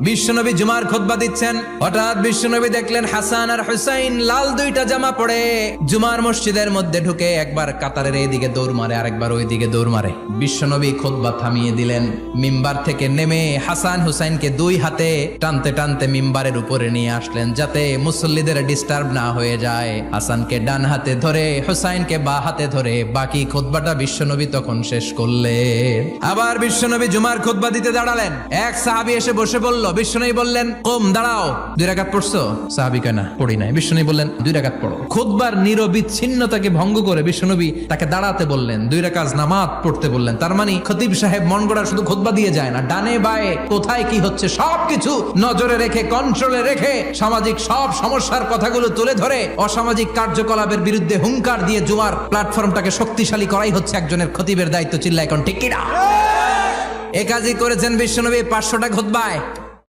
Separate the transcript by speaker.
Speaker 1: বিশ্বনবী জুমার খোদবা দিচ্ছেন। হঠাৎ বিশ্বনবী দেখলেন হাসান আর হুসাইন লাল দুইটা জামা পড়ে জুমার মসজিদের মধ্যে ঢুকে একবার কাতারের এইদিকে দৌড় মারে, আরেকবার ওইদিকে দৌড় মারে। বিশ্বনবী খুতবা থামিয়ে দিলেন। মিম্বার থেকে নেমে হাসান হুসাইনকে দুই হাতে টানতে টানতে মিম্বারের উপরে নিয়ে আসলেন, যাতে মুসল্লিদের ডিস্টার্ব না হয়ে যায়। হাসানকে ডান হাতে ধরে, হুসাইনকে বা হাতে ধরে বাকি খোদবাটা বিশ্বনবী তখন শেষ করলেন। আবার বিশ্বনবী জুমার খোদবা দিতে দাঁড়ালেন। এক সাহাবি এসে বসে বলল বিশ্বনবী বললেন, কম, দাঁড়াও, দুই রাকাত পড়ছো? সাহাবি কয়, না, পড়ি নাই। বিশ্বনবী বললেন, দুই রাকাত পড়ো। খুতবার নিরবিচ্ছিন্নতাকে ভঙ্গ করে বিশ্বনবী তাকে দাঁড়াতে বললেন, দুই রাকাত নামাজ পড়তে বললেন। তার মানে খতিব সাহেব মন গড়া শুধু খুতবা দিয়ে যায় না, ডানে বায়ে কোথায় কি হচ্ছে সবকিছু নজরে রেখে কন্ট্রোলে রেখে সামাজিক সব সমস্যার কথাগুলো তুলে ধরে অসামাজিক কার্যকলাপের বিরুদ্ধে হুঙ্কার দিয়ে জুমার প্ল্যাটফর্মটাকে শক্তিশালী করাই হচ্ছে একজনের খতিবের দায়িত্ব চিল্লা এখন ঠিক কিনা? এ কাজই করেছেন বিশ্বনবী পাঁচশোটা খুতবায়।